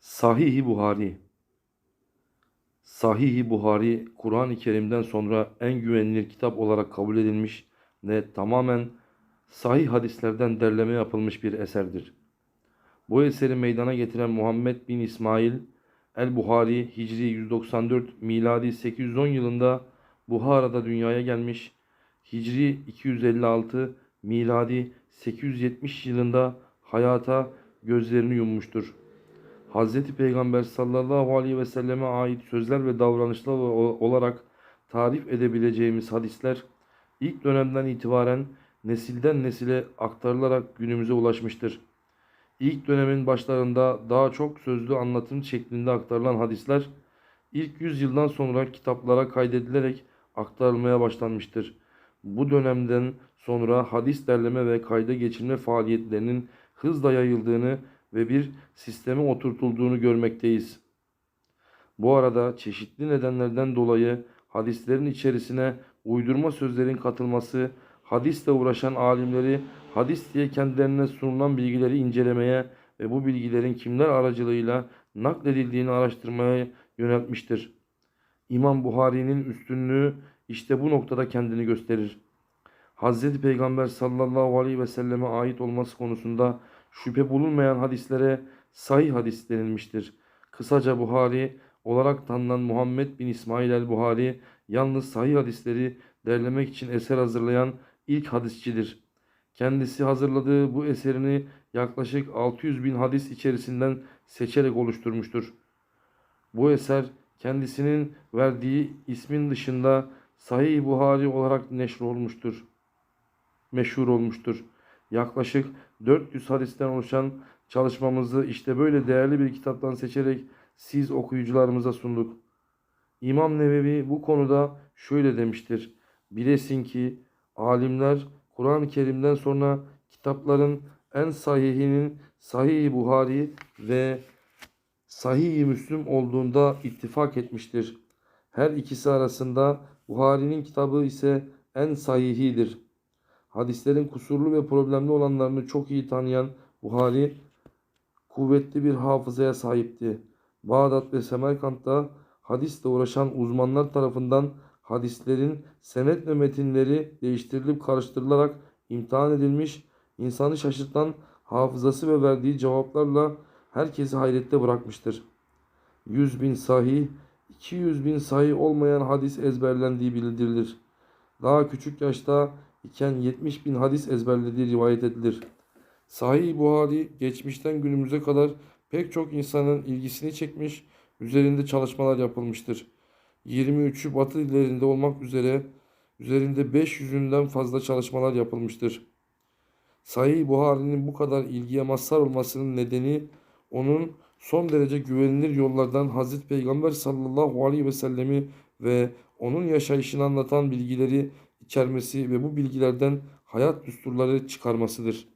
Sahih-i Buhari Sahih-i Buhari, Kur'an-ı Kerim'den sonra en güvenilir kitap olarak kabul edilmiş ve tamamen sahih hadislerden derleme yapılmış bir eserdir. Bu eseri meydana getiren Muhammed bin İsmail el-Buhari Hicri 194 miladi 810 yılında Buhara'da dünyaya gelmiş. Hicri 256 miladi 870 yılında hayata gözlerini yummuştur. Hz. Peygamber sallallahu aleyhi ve selleme ait sözler ve davranışlar olarak tarif edebileceğimiz hadisler ilk dönemden itibaren nesilden nesile aktarılarak günümüze ulaşmıştır. İlk dönemin başlarında daha çok sözlü anlatım şeklinde aktarılan hadisler ilk yüzyıldan sonra kitaplara kaydedilerek aktarılmaya başlanmıştır. Bu dönemden sonra hadis derleme ve kayda geçirme faaliyetlerinin hızla yayıldığını ve bir sisteme oturtulduğunu görmekteyiz. Bu arada çeşitli nedenlerden dolayı hadislerin içerisine uydurma sözlerin katılması, hadisle uğraşan alimleri hadis diye kendilerine sunulan bilgileri incelemeye ve bu bilgilerin kimler aracılığıyla nakledildiğini araştırmaya yöneltmiştir. İmam Buhari'nin üstünlüğü işte bu noktada kendini gösterir. Hazreti Peygamber sallallahu aleyhi ve selleme ait olması konusunda şüphe bulunmayan hadislere sahih hadis denilmiştir. Kısaca Buhari olarak tanınan Muhammed bin İsmail el-Buhari yalnız sahih hadisleri derlemek için eser hazırlayan ilk hadisçidir. Kendisi hazırladığı bu eserini yaklaşık 600 bin hadis içerisinden seçerek oluşturmuştur. Bu eser kendisinin verdiği ismin dışında Sahih Buhari olarak neşr olmuştur. Meşhur olmuştur. Yaklaşık 400 hadisten oluşan çalışmamızı işte böyle değerli bir kitaptan seçerek siz okuyucularımıza sunduk. İmam Nevevi bu konuda şöyle demiştir. Bilesin ki alimler Kur'an-ı Kerim'den sonra kitapların en sahihinin Sahih-i Buhari ve Sahih-i Müslüm olduğunda ittifak etmiştir. Her ikisi arasında Buhari'nin kitabı ise en sahihidir. Hadislerin kusurlu ve problemli olanlarını çok iyi tanıyan Buhari kuvvetli bir hafızaya sahipti. Bağdat ve Semerkant'ta hadisle uğraşan uzmanlar tarafından hadislerin senet ve metinleri değiştirilip karıştırılarak imtihan edilmiş, insanı şaşırtan hafızası ve verdiği cevaplarla herkesi hayrette bırakmıştır. 100 bin sahih, 200 bin sahih olmayan hadis ezberlendiği bildirilir. Daha küçük yaşta iken 70 bin hadis ezberlediği rivayet edilir. Sahih Buhari geçmişten günümüze kadar pek çok insanın ilgisini çekmiş, üzerinde çalışmalar yapılmıştır. 23'ü Batı dillerinde olmak üzere üzerinde 500'ünden fazla çalışmalar yapılmıştır. Sahih Buhari'nin bu kadar ilgiye mazhar olmasının nedeni onun son derece güvenilir yollardan Hazreti Peygamber sallallahu aleyhi ve sellemi ve onun yaşayışını anlatan bilgileri içermesi ve bu bilgilerden hayat düsturları çıkarmasıdır.